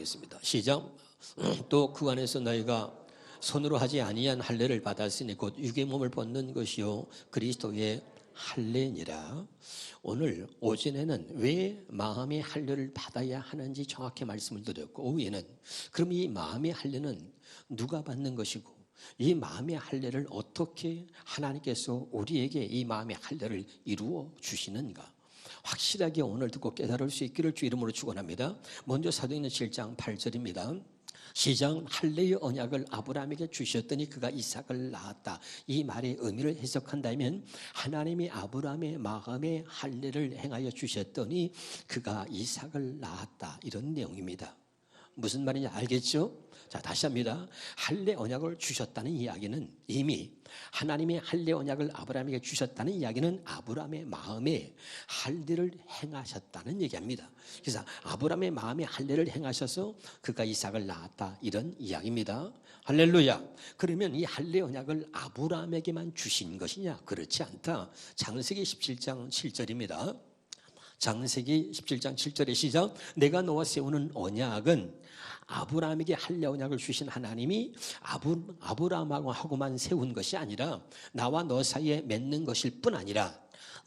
보겠습니다. 시작. 또 그 안에서 너희가 손으로 하지 아니한 할례를 받았으니 곧 육의 몸을 벗는 것이요 그리스도의 할례니라. 오늘 오전에는 왜 마음의 할례를 받아야 하는지 정확히 말씀을 드렸고 오후에는 그럼 이 마음의 할례는 누가 받는 것이고 이 마음의 할례를 어떻게 하나님께서 우리에게 이 마음의 할례를 이루어 주시는가? 확실하게 오늘 듣고 깨달을 수 있기를 주 이름으로 축원합니다. 먼저 사도행전 7장 8절입니다. 시장 할례의 언약을 아브라함에게 주셨더니 그가 이삭을 낳았다. 이 말의 의미를 해석한다면 하나님이 아브라함의 마음에 할례를 행하여 주셨더니 그가 이삭을 낳았다. 이런 내용입니다. 무슨 말인지 알겠죠? 자, 다시 합니다. 할례 언약을 주셨다는 이야기는 이미 하나님의 할례 언약을 아브라함에게 주셨다는 이야기는 아브라함의 마음에 할례를 행하셨다는 얘기입니다. 그래서 아브라함의 마음에 할례를 행하셔서 그가 이삭을 낳았다 이런 이야기입니다. 할렐루야. 그러면 이 할례 언약을 아브라함에게만 주신 것이냐? 그렇지 않다. 장세기 17장 7절입니다. 장세기 17장 7절의 시작 내가 너와 세우는 언약은 아브라함에게 할례 언약을 주신 하나님이 아브, 아브라함하고만 세운 것이 아니라 나와 너 사이에 맺는 것일 뿐 아니라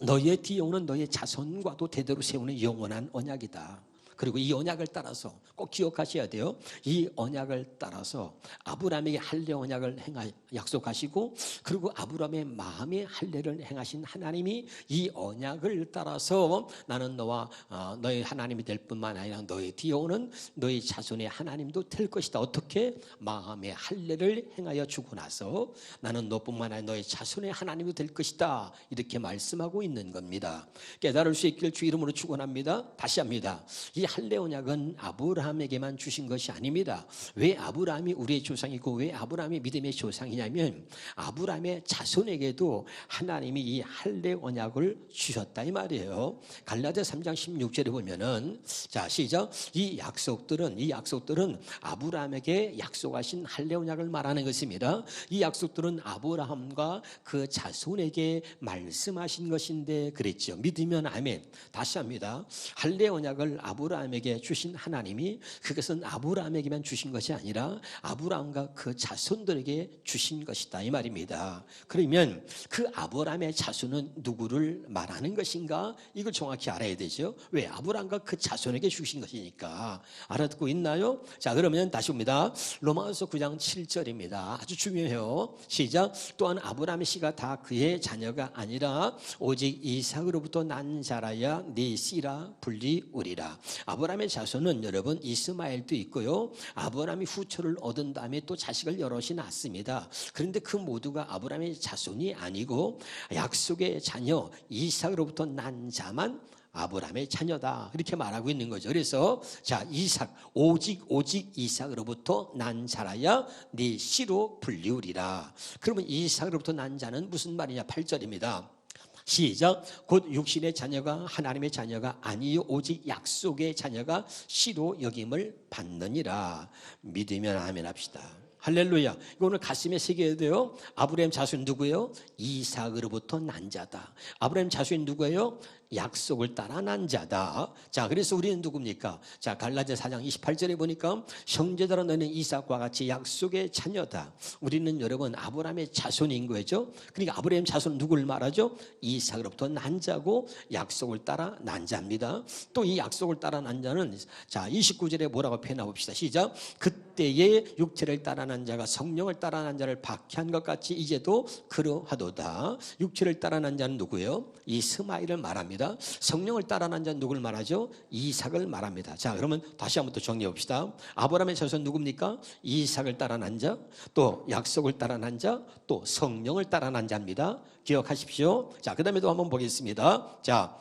너의 뒤에 오는 너의 자손과도 대대로 세우는 영원한 언약이다. 그리고 이 언약을 따라서 꼭 기억하셔야 돼요. 이 언약을 따라서 아브라함에게 할례 언약을 행하 약속하시고 그리고 아브라함의 마음에 할례를 행하신 하나님이 이 언약을 따라서 나는 너와 어, 너의 하나님이 될 뿐만 아니라 너의 뒤에 오는 너의 자손의 하나님도 될 것이다. 어떻게 마음의 할례를 행하여 주고 나서 나는 너뿐만 아니라 너의 자손의 하나님이 될 것이다. 이렇게 말씀하고 있는 겁니다. 깨달을 수 있길 주 이름으로 축원합니다. 다시 합니다. 이 할례 언약은 아브라함에게만 주신 것이 아닙니다. 왜 아브라함이 우리의 조상이고 왜 아브라함이 믿음의 조상이냐면 아브라함의 자손에게도 하나님이 이 할례 언약을 주셨다 이 말이에요. 갈라디아 3장 16절에 보면은 자 시작 이 약속들은 이 약속들은 아브라함에게 약속하신 할례 언약을 말하는 것입니다. 이 약속들은 아브라함과 그 자손에게 말씀하신 것인데 그랬죠. 믿으면 아멘. 다시 합니다. 할례 언약을 아브라 함에게 주신 하나님이 그것은 아브라함에게만 주신 것이 아니라 아브라함과 그 자손들에게 주신 것이다 이 말입니다. 그러면 그 아브라함의 자손은 누구를 말하는 것인가? 이걸 정확히 알아야 되죠. 왜 아브라함과 그 자손에게 주신 것이니까 알아듣고 있나요? 자 그러면 다시 봅니다. 로마서 9장 7절입니다. 아주 중요해요. 시작. 또한 아브라함의 씨가 다 그의 자녀가 아니라 오직 이삭으로부터 난 자라야 네 씨라 불리우리라. 아브라함의 자손은 여러분 이스마엘도 있고요. 아브라함이 후처를 얻은 다음에 또 자식을 여럿이 낳습니다. 그런데 그 모두가 아브라함의 자손이 아니고 약속의 자녀 이삭으로부터 난 자만 아브라함의 자녀다 이렇게 말하고 있는 거죠. 그래서 자 이삭 오직 오직 이삭으로부터 난 자라야 네 씨로 불리우리라. 그러면 이삭으로부터 난 자는 무슨 말이냐? 8절입니다. 시작. 곧 육신의 자녀가 하나님의 자녀가 아니요 오직 약속의 자녀가 씨로 여김을 받느니라. 믿으면 아멘 합시다. 할렐루야. 이거 오늘 가슴에 새겨야 돼요. 아브라함 자손 누구예요? 이삭으로부터 난 자다. 아브라함 자손이 누구예요? 약속을 따라 난 자다. 자, 그래서 우리는 누굽니까? 자, 갈라디아 4장 28절에 보니까 형제들아 너는 이삭과 같이 약속의 자녀다. 우리는 여러분 아브라함의 자손인 거죠. 그러니까 아브라함 자손 누구를 말하죠? 이삭으로부터 난 자고 약속을 따라 난 자입니다. 또 이 약속을 따라 난 자는 자, 29절에 뭐라고 표현해 봅시다. 시작. 그 때의 육체를 따라 난 자가 성령을 따라 난 자를 박해한 것 같이 이제도 그러하도다. 육체를 따라 난 자는 누구예요? 이스마엘을 말합니다. 성령을 따라 난 자는 누굴 말하죠? 이삭을 말합니다. 자, 그러면 다시 한번 더 정리해 봅시다. 아브라함의 자손 누굽니까? 이삭을 따라 난 자, 또 약속을 따라 난 자, 또 성령을 따라 난 자입니다. 기억하십시오. 자, 그 다음에 또 한번 보겠습니다. 자,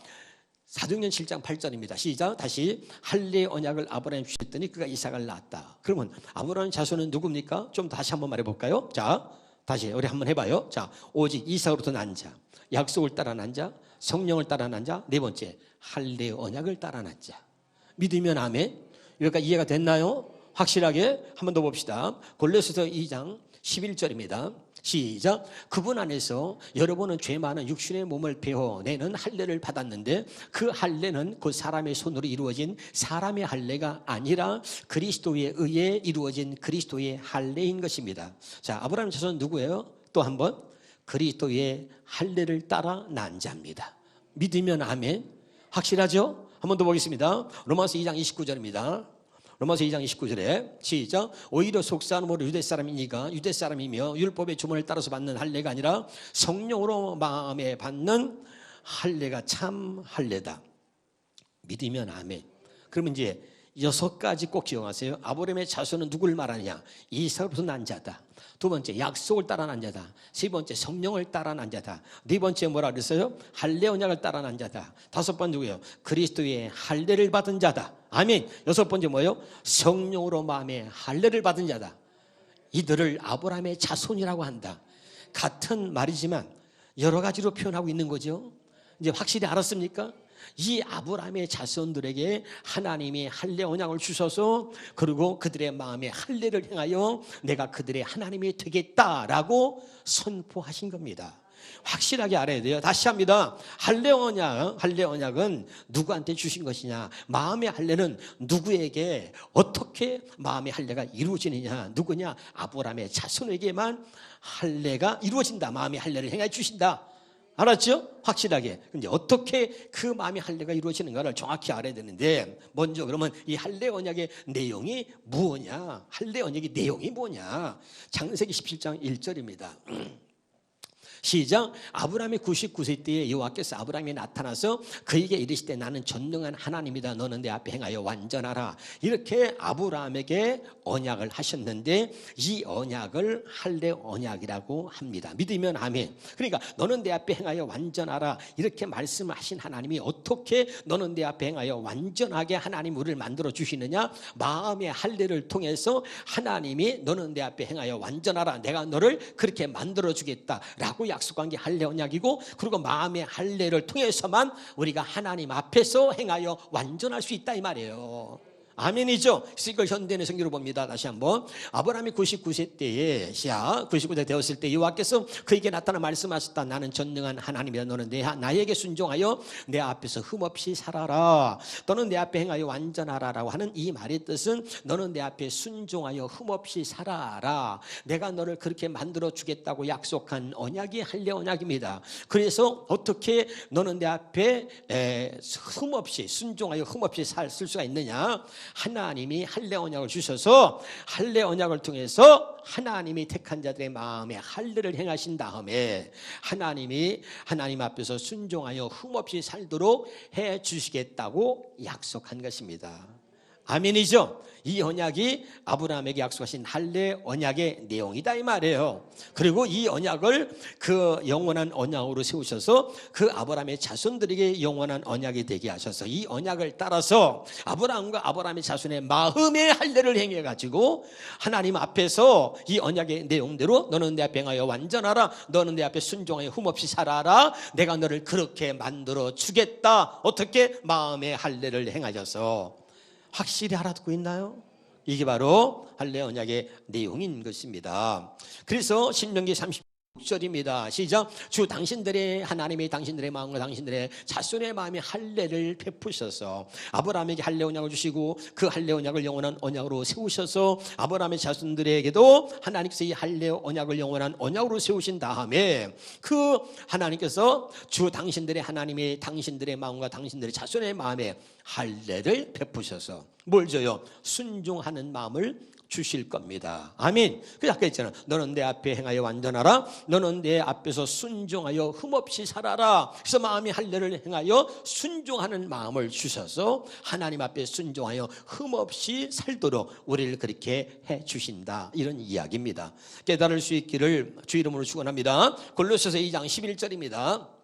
사도행전 7장 8절입니다. 시작. 다시 할례 언약을 아브라함 주셨더니 그가 이삭을 낳았다. 그러면 아브라함 자손은 누굽니까? 좀 다시 한번 말해 볼까요? 자, 다시 우리 한번 해 봐요. 자, 오직 이삭으로부터 난 자, 약속을 따라 난 자, 성령을 따라 난 자, 네 번째 할례 언약을 따라 난 자. 믿으면 아멘. 여기까지 이해가 됐나요? 확실하게 한 번 더 봅시다. 골로새서 2장 11절입니다. 시작. 그분 안에서 여러분은 죄 많은 육신의 몸을 베어내는 할례를 받았는데 그 할례는 그 사람의 손으로 이루어진 사람의 할례가 아니라 그리스도에 의해 이루어진 그리스도의 할례인 것입니다. 자, 아브라함 자손 누구예요? 또 한번 그리스도의 할례를 따라 난 자입니다. 믿으면 아멘. 확실하죠? 한 번 더 보겠습니다. 로마서 2장 29절입니다. 로마서 2장 29절에 시작 오히려 속사람으로 유대 사람이니까 유대 사람이며 율법의 주문을 따라서 받는 할례가 아니라 성령으로 마음에 받는 할례가 참 할례다. 믿으면 아멘. 그러면 이제 여섯 가지 꼭 기억하세요. 아브라함의 자손은 누구를 말하느냐? 이삭으로부터 난 자다. 두 번째 약속을 따라 난 자다. 세 번째 성령을 따라 난 자다. 네 번째 뭐라 그랬어요? 할례 언약을 따라 난 자다. 다섯 번째 누구예요? 그리스도의 할례를 받은 자다. 아멘. 여섯 번째 뭐예요? 성령으로 마음에 할례를 받은 자다. 이들을 아브라함의 자손이라고 한다. 같은 말이지만 여러 가지로 표현하고 있는 거죠. 이제 확실히 알았습니까? 이 아브라함의 자손들에게 하나님이 할례 언약을 주셔서 그리고 그들의 마음에 할례를 행하여 내가 그들의 하나님이 되겠다라고 선포하신 겁니다. 확실하게 알아야 돼요. 다시 합니다. 할례 언약, 할례 언약은 누구한테 주신 것이냐? 마음의 할례는 누구에게 어떻게 마음의 할례가 이루어지느냐? 누구냐? 아브라함의 자손에게만 할례가 이루어진다. 마음의 할례를 행해 주신다. 알았죠? 확실하게. 근데 어떻게 그 마음의 할례가 이루어지는가를 정확히 알아야 되는데 먼저 그러면 이 할례 언약의 내용이 무엇냐? 할례 언약의 내용이 뭐냐? 창세기 17장 1절입니다. 시작. 아브라함이 99세 때에 여호와께서 아브라함에 나타나서 그에게 이르시되 나는 전능한 하나님이다. 너는 내 앞에 행하여 완전하라. 이렇게 아브라함에게 언약을 하셨는데 이 언약을 할례 언약이라고 합니다. 믿으면 아멘. 그러니까 너는 내 앞에 행하여 완전하라. 이렇게 말씀하신 하나님이 어떻게 너는 내 앞에 행하여 완전하게 하나님 우리를 만들어 주시느냐? 마음의 할례를 통해서 하나님이 너는 내 앞에 행하여 완전하라. 내가 너를 그렇게 만들어 주겠다라고 약속한 게 할례 언약이고 그리고 마음의 할례를 통해서만 우리가 하나님 앞에서 행하여 완전할 수 있다 이 말이에요. 아멘이죠. 이걸 현대의 성경으로 봅니다. 다시 한번 아브라함이 99세 때에 시야 99세 되었을 때 여호와께서 그에게 나타나 말씀하셨다. 나는 전능한 하나님이다. 너는 내 나에게 순종하여 내 앞에서 흠없이 살아라. 너는 내 앞에 행하여 완전하라라고 하는 이 말의 뜻은 너는 내 앞에 순종하여 흠없이 살아라. 내가 너를 그렇게 만들어 주겠다고 약속한 언약이 할례 언약입니다. 그래서 어떻게 너는 내 앞에 에, 흠없이 순종하여 흠없이 살 수가 있느냐? 하나님이 할례 언약을 주셔서 할례 언약을 통해서 하나님이 택한 자들의 마음에 할례를 행하신 다음에 하나님이 하나님 앞에서 순종하여 흠없이 살도록 해 주시겠다고 약속한 것입니다. 아멘이죠. 이 언약이 아브라함에게 약속하신 할례 언약의 내용이다 이 말이에요. 그리고 이 언약을 그 영원한 언약으로 세우셔서 그 아브라함의 자손들에게 영원한 언약이 되게 하셔서 이 언약을 따라서 아브라함과 아브라함의 자손의 마음의 할례를 행해 가지고 하나님 앞에서 이 언약의 내용대로 너는 내 앞에 행하여 완전하라. 너는 내 앞에 순종하여 흠없이 살아라. 내가 너를 그렇게 만들어 주겠다. 어떻게? 마음의 할례를 행하셔서 확실히 알아듣고 있나요? 이게 바로 할례 언약의 내용인 것입니다. 그래서 신명기 36절입니다. 시작. 주 당신들의 하나님이 당신들의 마음과 당신들의 자손의 마음에 할례를 베푸셔서 아브라함에게 할례 언약을 주시고 그 할례 언약을 영원한 언약으로 세우셔서 아브라함의 자손들에게도 하나님께서 이 할례 언약을 영원한 언약으로 세우신 다음에 그 하나님께서 주 당신들의 하나님이 당신들의 마음과 당신들의 자손의 마음에 할례를 베푸셔서 뭘 줘요? 순종하는 마음을 주실 겁니다. 아멘. 그 아까 했잖아. 너는 내 앞에 행하여 완전하라. 너는 내 앞에서 순종하여 흠없이 살아라. 그래서 마음이 할례를 행하여 순종하는 마음을 주셔서 하나님 앞에 순종하여 흠없이 살도록 우리를 그렇게 해 주신다. 이런 이야기입니다. 깨달을 수 있기를 주 이름으로 축원합니다. 골로새서 2장 11절입니다.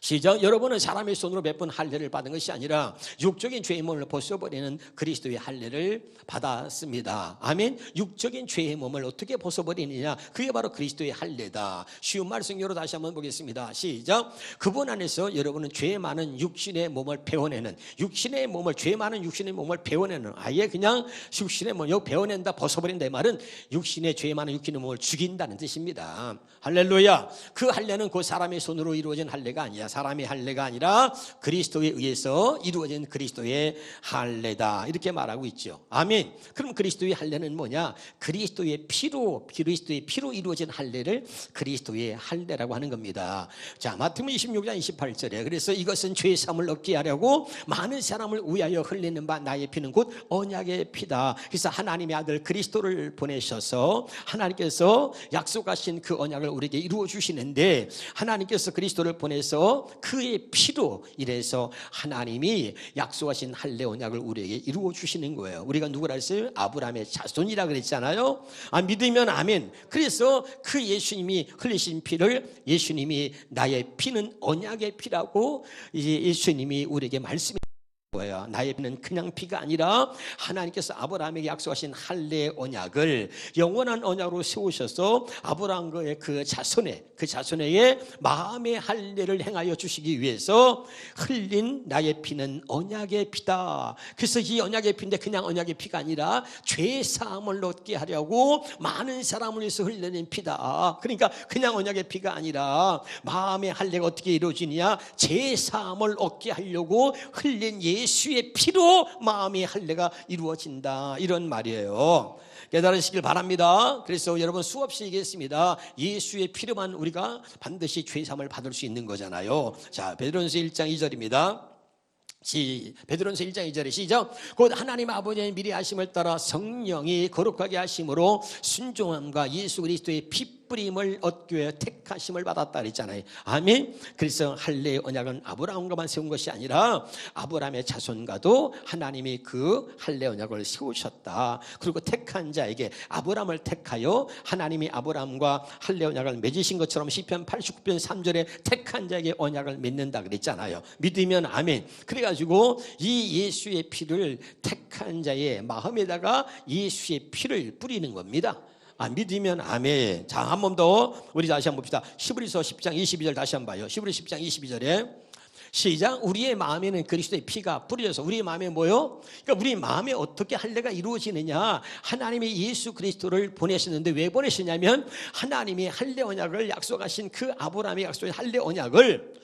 시작. 여러분은 사람의 손으로 베푼 할례를 받은 것이 아니라 육적인 죄의 몸을 벗어버리는 그리스도의 할례를 받았습니다. 아멘. 육적인 죄의 몸을 어떻게 벗어버리느냐? 그게 바로 그리스도의 할례다. 쉬운 말씀으로 다시 한번 보겠습니다. 시작. 그분 안에서 여러분은 죄 많은 육신의 몸을 배워내는 육신의 몸을 죄 많은 육신의 몸을 배워내는 아예 그냥 육신의 몸을 배워낸다 벗어버린다 이 말은 육신의 죄 많은 육신의 몸을 죽인다는 뜻입니다. 할렐루야. 그 할례는 그 사람의 손으로 이루어진 할례가 아니야. 사람의 할례가 아니라 그리스도에 의해서 이루어진 그리스도의 할례다. 이렇게 말하고 있죠. 아멘. 그럼 그리스도의 할례는 뭐냐? 그리스도의 피로 그리스도의 피로 이루어진 할례를 그리스도의 할례라고 하는 겁니다. 자, 마태복음 26장 28절에 그래서 이것은 죄 사함을 얻게 하려고 많은 사람을 위하여 흘리는 바 나의 피는 곧 언약의 피다. 그래서 하나님의 아들 그리스도를 보내셔서 하나님께서 약속하신 그 언약을 우리에게 이루어 주시는데 하나님께서 그리스도를 보내서 그의 피로 이래서 하나님이 약속하신 할례 언약을 우리에게 이루어 주시는 거예요. 우리가 누구라 했어요? 아브라함의 자손이라 그랬잖아요. 아 믿으면 아멘. 그래서 그 예수님이 흘리신 피를 예수님이 나의 피는 언약의 피라고 이제 예수님이 우리에게 말씀해 거예요. 나의 피는 그냥 피가 아니라 하나님께서 아브라함에게 약속하신 할례 언약을 영원한 언약으로 세우셔서 아브라함의 그 자손에 그 자손에게 마음의 할례를 행하여 주시기 위해서 흘린 나의 피는 언약의 피다. 그래서 이 언약의 피인데 그냥 언약의 피가 아니라 죄 사함을 얻게 하려고 많은 사람을 위해서 흘려낸 피다. 그러니까 그냥 언약의 피가 아니라 마음의 할례가 어떻게 이루어지냐? 죄 사함을 얻게 하려고 흘린 예수 의 피로 마음의 할례가 이루어진다. 이런 말이에요. 깨달으시길 바랍니다. 그래서 여러분 수없이 얘기했습니다. 예수의 피로만 우리가 반드시 죄삼을 받을 수 있는 거잖아요. 자, 베드로전서 1장 2절입니다. 시, 베드로전서 1장 2절에 시작. 곧 하나님 아버지의 미리 하심을 따라 성령이 거룩하게 하심으로 순종함과 예수 그리스도의 피 뿌림을 얻기 위해 택하심을 받았다 그랬잖아요. 아멘. 그래서 할례의 언약은 아브라함과만 세운 것이 아니라 아브라함의 자손과도 하나님이 그 할례 언약을 세우셨다. 그리고 택한 자에게 아브라함을 택하여 하나님이 아브라함과 할례 언약을 맺으신 것처럼 시편 89편 3절에 택한 자에게 언약을 맺는다 그랬잖아요. 믿으면 아멘. 그래 가지고 이 예수의 피를 택한 자의 마음에다가 예수의 피를 뿌리는 겁니다. 아, 믿으면 아멘. 자, 한 번 더 우리 다시 한번 봅시다. 시브리서 10장 22절 다시 한번 봐요. 시브리 10장 22절에 시작. 우리의 마음에는 그리스도의 피가 뿌려져서 우리의 마음에 뭐요? 그러니까 우리 마음에 어떻게 할례가 이루어지느냐? 하나님이 예수 그리스도를 보내셨는데 왜 보내셨냐면 하나님이 할례 언약을 약속하신 그 아브라함의 약속의 할례 언약을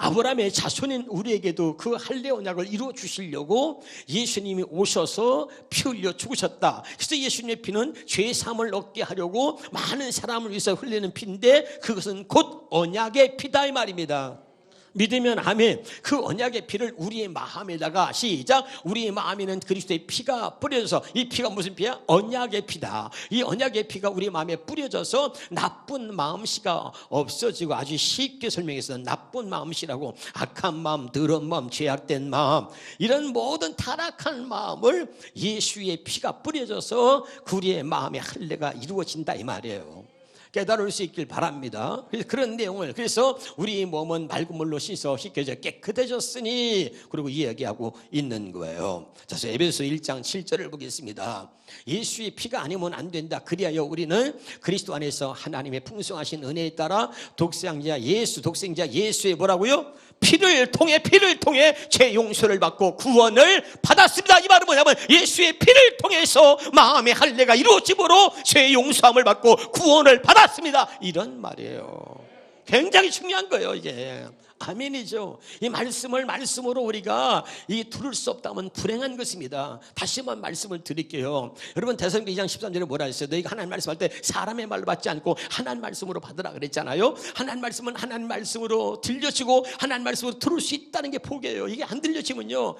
아브라함의 자손인 우리에게도 그 할례 언약을 이루어 주시려고 예수님이 오셔서 피 흘려 죽으셨다. 그래서 예수님의 피는 죄 사함을 얻게 하려고 많은 사람을 위해서 흘리는 피인데 그것은 곧 언약의 피다 이 말입니다. 믿으면 아멘. 그 언약의 피를 우리의 마음에다가 시작. 우리의 마음에는 그리스도의 피가 뿌려져서 이 피가 무슨 피야? 언약의 피다. 이 언약의 피가 우리 마음에 뿌려져서 나쁜 마음씨가 없어지고 아주 쉽게 설명해서 나쁜 마음씨라고 악한 마음, 더러운 마음, 죄악된 마음 이런 모든 타락한 마음을 예수의 피가 뿌려져서 그 우리의 마음의 할례가 이루어진다 이 말이에요. 깨달을 수 있길 바랍니다. 그래서 그런 내용을 그래서 우리 몸은 맑은 물로 씻어 씻겨져 깨끗해졌으니 그리고 이야기하고 있는 거예요. 자, 에베소 1장 7절을 보겠습니다. 예수의 피가 아니면 안 된다. 그리하여 우리는 그리스도 안에서 하나님의 풍성하신 은혜에 따라 독생자 예수, 독생자 예수의 뭐라고요? 피를 통해 피를 통해 죄 용서를 받고 구원을 받았습니다. 이 말은 뭐냐면 예수의 피를 통해서 마음의 할례가 이루어짐으로 죄 용서함을 받고 구원을 받았습니다. 이런 말이에요. 굉장히 중요한 거예요, 이게. 아멘이죠. 이 말씀을 말씀으로 우리가 이 들을 수 없다면 불행한 것입니다. 다시 한번 말씀을 드릴게요. 여러분 대성기 2장 13절에 뭐라 했어요? 너희가 하나님 말씀할 때 사람의 말로 받지 않고 하나님 말씀으로 받으라 그랬잖아요. 하나님 말씀은 하나님 말씀으로 들려지고 하나님 말씀으로 들을 수 있다는 게 복이에요. 이게 안 들려지면요.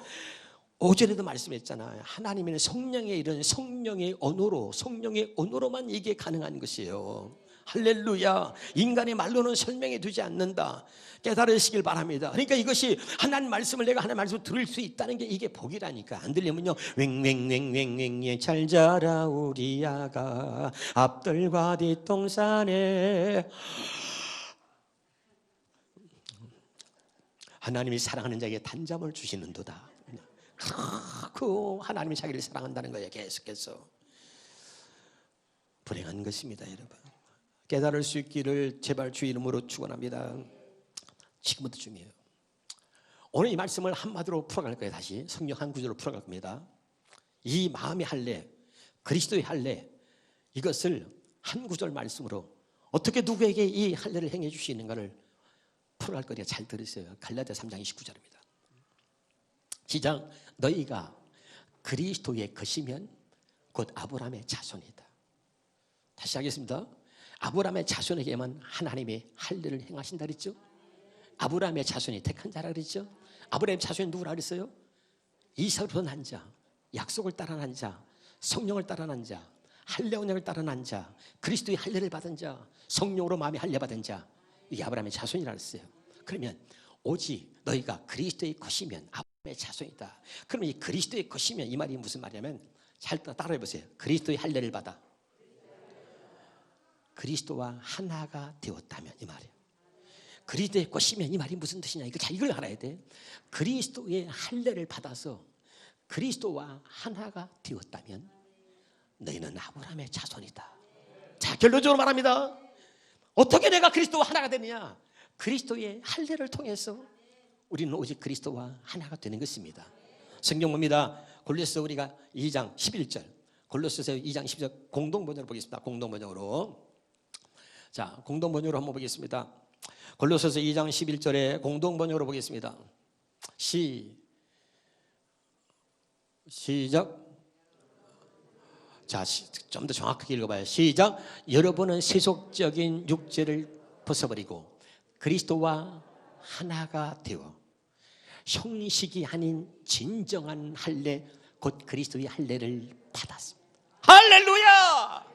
오전에도 말씀했잖아요. 하나님은 성령의 이런 성령의 언어로 성령의 언어로만 이게 가능한 것이에요. 할렐루야. 인간의 말로는 설명이 되지 않는다. 깨달으시길 바랍니다. 그러니까 이것이 하나님 말씀을 내가 하나님 말씀을 들을 수 있다는 게 이게 복이라니까. 안 들리면요. 웽웽웽웽웽 잘 자라 우리 아가 앞들과 뒷동산에 하나님이 사랑하는 자에게 단잠을 주시는도다. 그 하나님이 자기를 사랑한다는 거예요. 계속해서 불행한 것입니다, 여러분. 깨달을 수 있기를 제발 주 이름으로 축원합니다. 지금부터 중요해요. 오늘 이 말씀을 한마디로 풀어갈 거예요. 다시 성경 한 구절로 풀어갈 겁니다. 이 마음의 할례, 그리스도의 할례 이것을 한 구절 말씀으로 어떻게 누구에게 이 할례를 행해 주시는가를 풀어갈 거니까 잘 들으세요. 갈라디아 3장 29절입니다. 시작 너희가 그리스도의 것이면 곧 아브라함의 자손이다. 다시 하겠습니다. 아브라함의 자손에게만 하나님의 할례를 행하신다 그랬죠? 아브라함의 자손이 택한 자라 그랬죠? 아브라함의 자손이 누구라 그랬어요? 이삭으로 난 자, 약속을 따라 난 자, 성령을 따라 난 자, 할례 언약을 따라 난 자, 그리스도의 할례를 받은 자, 성령으로 마음이 할례 받은 자, 이게 아브라함의 자손이라 그랬어요. 그러면 오직 너희가 그리스도의 것이면 아브라함의 자손이다. 그러면 이 그리스도의 것이면 이 말이 무슨 말이냐면 잘 따라해 보세요. 그리스도의 할례를 받아. 그리스도와 하나가 되었다면 이 말이에요. 그리스도의 것이면 이 말이 무슨 뜻이냐? 이거 자 이걸 알아야 돼. 그리스도의 할례를 받아서 그리스도와 하나가 되었다면 너희는 아브라함의 자손이다. 자 결론적으로 말합니다. 어떻게 내가 그리스도와 하나가 되느냐? 그리스도의 할례를 통해서 우리는 오직 그리스도와 하나가 되는 것입니다. 성경 봅니다. 골로새 우리가 2장 11절. 골로새서 2장 10절 공동 번역으로 보겠습니다. 공동 번역으로. 자, 공동 번역으로 한번 보겠습니다. 골로새서 2장 11절에 공동 번역으로 보겠습니다. 시 시작. 자, 좀 더 정확하게 읽어봐요. 시작. 여러분은 세속적인 육체를 벗어버리고 그리스도와 하나가 되어 형식이 아닌 진정한 할례 곧 그리스도의 할례를 받았습니다. 할렐루야!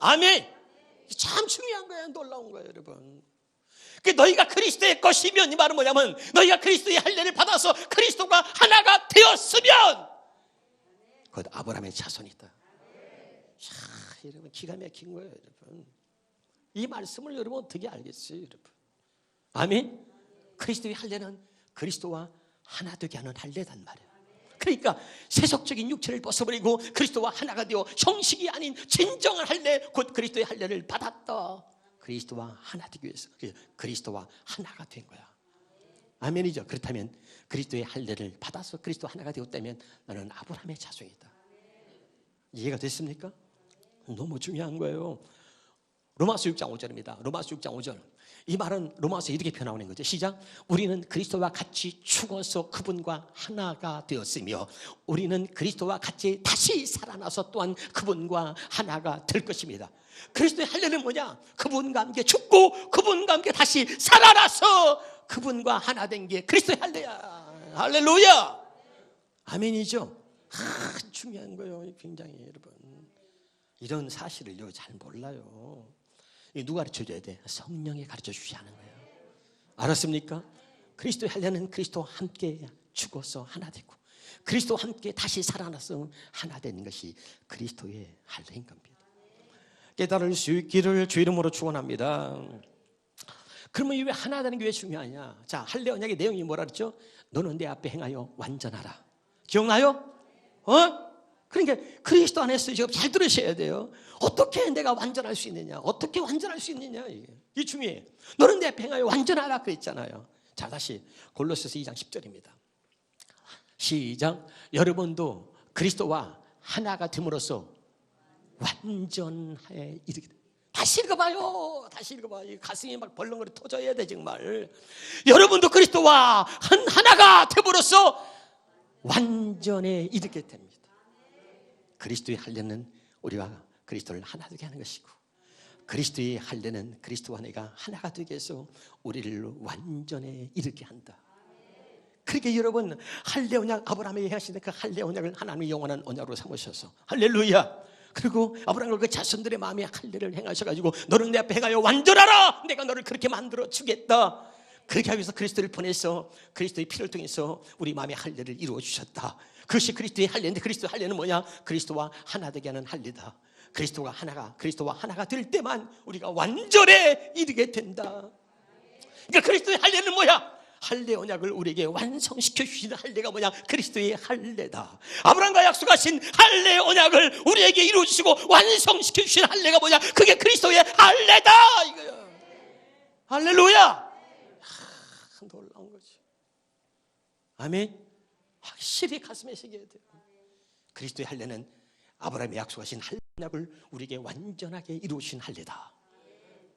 아멘. 참 중요한 거예요. 놀라운 거예요, 여러분. 그 너희가 그리스도의 것이면 이 말은 뭐냐면 너희가 그리스도의 할례를 받아서 그리스도가 하나가 되었으면 곧 아브라함의 자손이다. 야, 여러분 기가 막힌 거예요, 여러분. 이 말씀을 여러분 어떻게 알겠어요, 여러분? 아멘. 그리스도의 할례는 그리스도와 하나 되게 하는 할례단 말이에요. 그러니까 세속적인 육체를 벗어버리고 그리스도와 하나가 되어 형식이 아닌 진정한 할례 곧 그리스도의 할례를 받았다. 그리스도와 하나 되기 위해서 그리스도와 하나가 된 거야. 아멘이죠. 그렇다면 그리스도의 할례를 받아서 그리스도 하나가 되었다면 나는 아브라함의 자손이다. 이해가 됐습니까? 너무 중요한 거예요. 로마서 6장 5절입니다. 로마서 6장 5절. 이 말은 로마서 이렇게 표현하는 거죠. 시작. 우리는 그리스도와 같이 죽어서 그분과 하나가 되었으며 우리는 그리스도와 같이 다시 살아나서 또한 그분과 하나가 될 것입니다. 그리스도의 할례는 뭐냐? 그분과 함께 죽고 그분과 함께 다시 살아나서 그분과 하나 된 게 그리스도의 할례야. 할렐루야. 아멘이죠. 아, 중요한 거예요. 굉장히 여러분. 이런 사실을 잘 몰라요. 누가 가르쳐 줘야 돼? 성령이 가르쳐 주셔야 하는 거예요. 알았습니까? 그리스도의 할례는 그리스도와 함께 죽어서 하나 되고 그리스도와 함께 다시 살아나서 하나 되는 것이 그리스도의 할례인 겁니다. 깨달을 수 있기를 주 이름으로 축원합니다. 그러면 왜 하나 되는 게 왜 중요하냐? 자, 할례 언약의 내용이 뭐라 그랬죠? 너는 내 앞에 행하여 완전하라. 기억나요? 어? 그러니까 그리스도 안에서 지금 잘 들으셔야 돼요. 어떻게 내가 완전할 수 있느냐? 어떻게 완전할 수 있느냐? 이게 이 중요해. 너는 내 행하여 완전하라 그랬잖아요. 자 다시 골로새서 2장 10절입니다. 시작. 여러분도 그리스도와 하나가 됨으로써 완전하에 이르게 다시 읽어봐요. 다시 읽어봐요. 가슴이 막 벌렁거리 터져야 돼 정말. 여러분도 그리스도와 한 하나가 됨으로써 완전에 이르게 됩니다. 그리스도의 할례는 우리와 그리스도를 하나 되게 하는 것이고 그리스도의 할례는 그리스도와 내가 하나가 되게 해서 우리를 완전에 이르게 한다. 그렇게 여러분 할례 언약 아브라함이 하시는 그 할례 언약을 하나님의 영원한 언약으로 삼으셔서 할렐루야. 그리고 아브라함과 그 자손들의 마음에 할례를 행하셔 가지고 너는 내 앞에 행하여 완전하라. 내가 너를 그렇게 만들어 주겠다. 그렇게 위해서 그리스도를 보내서 그리스도의 피를 통해서 우리 마음의 할례를 이루어 주셨다. 그것이 그리스도의 할례인데 그리스도의 할례는 뭐냐? 그리스도와 하나 되게 하는 할례다. 그리스도가 하나가 그리스도와 하나가 될 때만 우리가 완전에 이르게 된다. 그러니까 그리스도의 할례는 뭐야? 할례 언약을 우리에게 완성시켜 주시는 할례가 뭐냐? 그리스도의 할례다. 아브라함과 약속하신 할례 언약을 우리에게 이루어 주시고 완성시켜 주신 할례가 뭐냐? 그게 그리스도의 할례다 이거야. 할렐루야. 하, 놀라운 거지. 아멘. 확실히 가슴에 새겨야 돼요. 그리스도의 할례는 아브라함이 약속하신 할례 언약을 우리에게 완전하게 이루신 할례다.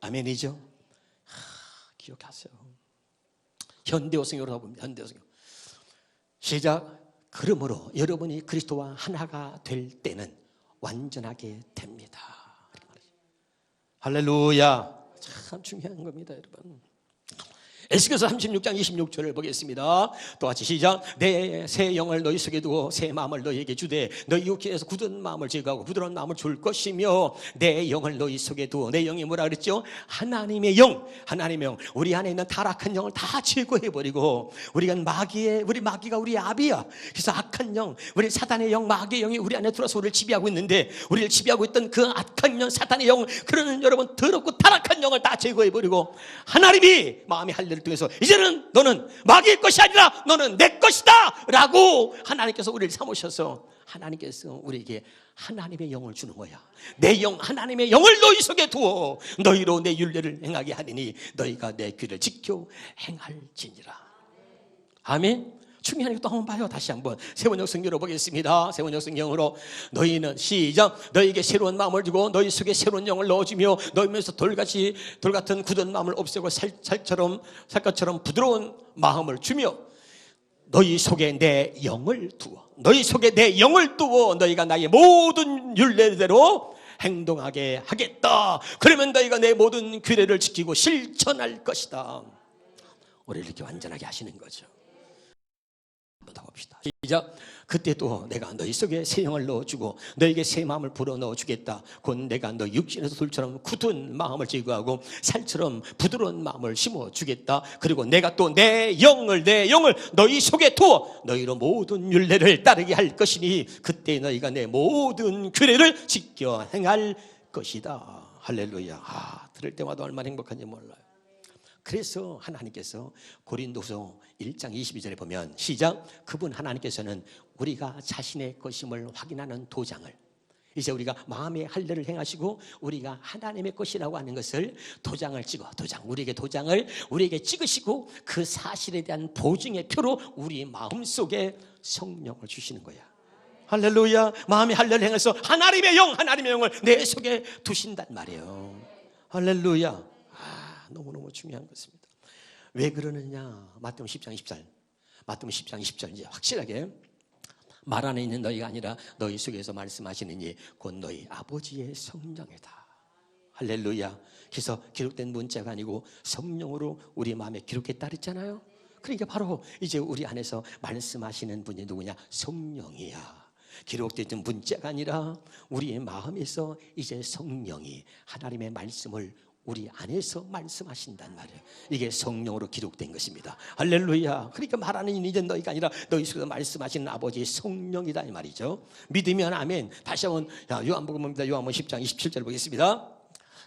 아멘이죠. 하, 기억하세요. 현대어성으로 봅니다. 현대어성. 시작. 그러므로 여러분이 그리스도와 하나가 될 때는 완전하게 됩니다. 할렐루야. 참 중요한 겁니다, 여러분. 에스겔서 36장 26절을 보겠습니다. 또같이 시작. 내 새 영을 너희 속에 두고 새 마음을 너희에게 주되 너희 육체에서 굳은 마음을 제거하고 부드러운 마음을 줄 것이며 내 영을 너희 속에 두어 내 영이 뭐라 그랬죠? 하나님의 영, 하나님의 영. 우리 안에 있는 타락한 영을 다 제거해 버리고 우리가 마귀의 우리 마귀가 우리 아비야. 그래서 악한 영, 우리 사단의 영, 마귀의 영이 우리 안에 들어서 우리를 지배하고 있는데 우리를 지배하고 있던 그 악한 영, 사단의 영, 그런 여러분 더럽고 타락한 영을 다 제거해 버리고 하나님이 마음의 할례를 통해서 이제는 너는 마귀의 것이 아니라 너는 내 것이다! 라고 하나님께서 우리를 삼으셔서 하나님께서 우리에게 하나님의 영을 주는 거야. 내 영 하나님의 영을 너희 속에 두어 너희로 내 윤례를 행하게 하리니 너희가 내 귀를 지켜 행할지니라. 아멘 중요한 것도 한번 봐요. 다시 한번 세번역 성경으로 보겠습니다. 세번역 성경으로 너희는 시작 너희에게 새로운 마음을 주고 너희 속에 새로운 영을 넣어주며 너희 면서 돌같이 돌 같은 굳은 마음을 없애고 살, 살처럼 살것처럼 부드러운 마음을 주며 너희 속에 내 영을 두어 너희 속에 내 영을 두어 너희가 나의 모든 윤례대로 행동하게 하겠다. 그러면 너희가 내 모든 규례를 지키고 실천할 것이다. 우리를 이렇게 완전하게 하시는 거죠. 한번 더 봅시다. 시작. 그때 또 내가 너희 속에 새 영을 넣어주고 너에게 새 마음을 불어 넣어 주겠다. 곧 내가 너 육신에서 돌처럼 굳은 마음을 제거하고 살처럼 부드러운 마음을 심어 주겠다. 그리고 내가 또 내 영을 내 영을 너희 속에 두어 너희로 모든 윤례를 따르게 할 것이니 그때 너희가 내 모든 규례를 지켜 행할 것이다. 할렐루야. 아, 들을 때마다 얼마나 행복한지 몰라요. 그래서 하나님께서 고린도서 1장 22절에 보면 시작 그분 하나님께서는 우리가 자신의 것임을 확인하는 도장을 이제 우리가 마음의 할례를 행하시고 우리가 하나님의 것이라고 하는 것을 도장을 찍어 도장 우리에게 도장을 우리에게 찍으시고 그 사실에 대한 보증의 표로 우리 마음 속에 성령을 주시는 거야. 할렐루야 마음의 할례를 행해서 하나님의 영 하나님의 영을 내 속에 두신단 말이에요. 할렐루야. 아, 너무너무 중요한 것입니다. 왜 그러느냐? 마태복음 10장 24절. 마태복음 10장 20절 이제 확실하게 말 안에 있는 너희가 아니라 너희 속에서 말씀하시는 이곧 너희 아버지의 성령이다. 할렐루야. 그래서 기록된 문자가 아니고 성령으로 우리 마음에 기록했다 그랬잖아요. 그러니까 바로 이제 우리 안에서 말씀하시는 분이 누구냐? 성령이야. 기록된 문자가 아니라 우리의 마음에서 이제 성령이 하나님의 말씀을 우리 안에서 말씀하신단 말이에요. 이게 성령으로 기록된 것입니다. 할렐루야. 그러니까 말하는 이는 이제 너희가 아니라 너희 속에서 말씀하시는 아버지의 성령이다 이 말이죠. 믿으면 아멘. 다시 한번 야, 요한복음입니다. 요한복음 10장 27절 보겠습니다.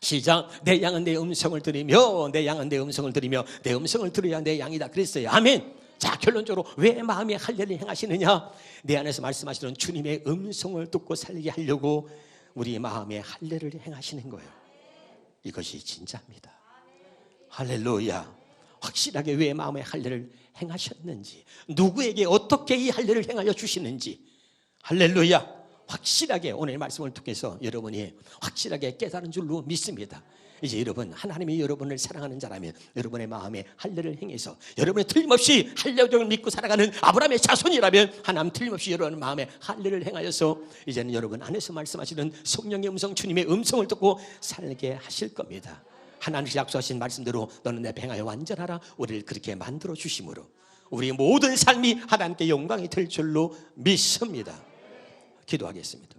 시작. 내 양은 내 음성을 들으며 내 양은 내 음성을 들으며 내 음성을 들어야 내 양이다 그랬어요. 아멘. 자 결론적으로 왜 마음의 할례를 행하시느냐? 내 안에서 말씀하시는 주님의 음성을 듣고 살게 하려고 우리 마음의 할례를 행하시는 거예요. 이것이 진짜입니다. 할렐루야. 확실하게 왜 마음의 할례를 행하셨는지, 누구에게 어떻게 이 할례를 행하여 주시는지, 할렐루야. 확실하게 오늘 말씀을 통해서 여러분이 확실하게 깨달은 줄로 믿습니다. 이제 여러분 하나님이 여러분을 사랑하는 자라면 여러분의 마음에 할례를 행해서 여러분이 틀림없이 할례를 믿고 살아가는 아브라함의 자손이라면 하나님 틀림없이 여러분 마음에 할례를 행하여서 이제는 여러분 안에서 말씀하시는 성령의 음성 주님의 음성을 듣고 살게 하실 겁니다. 하나님께서 약속하신 말씀대로 너는 내 행하여 완전하라 우리를 그렇게 만들어 주심으로 우리 모든 삶이 하나님께 영광이 될 줄로 믿습니다. 기도하겠습니다.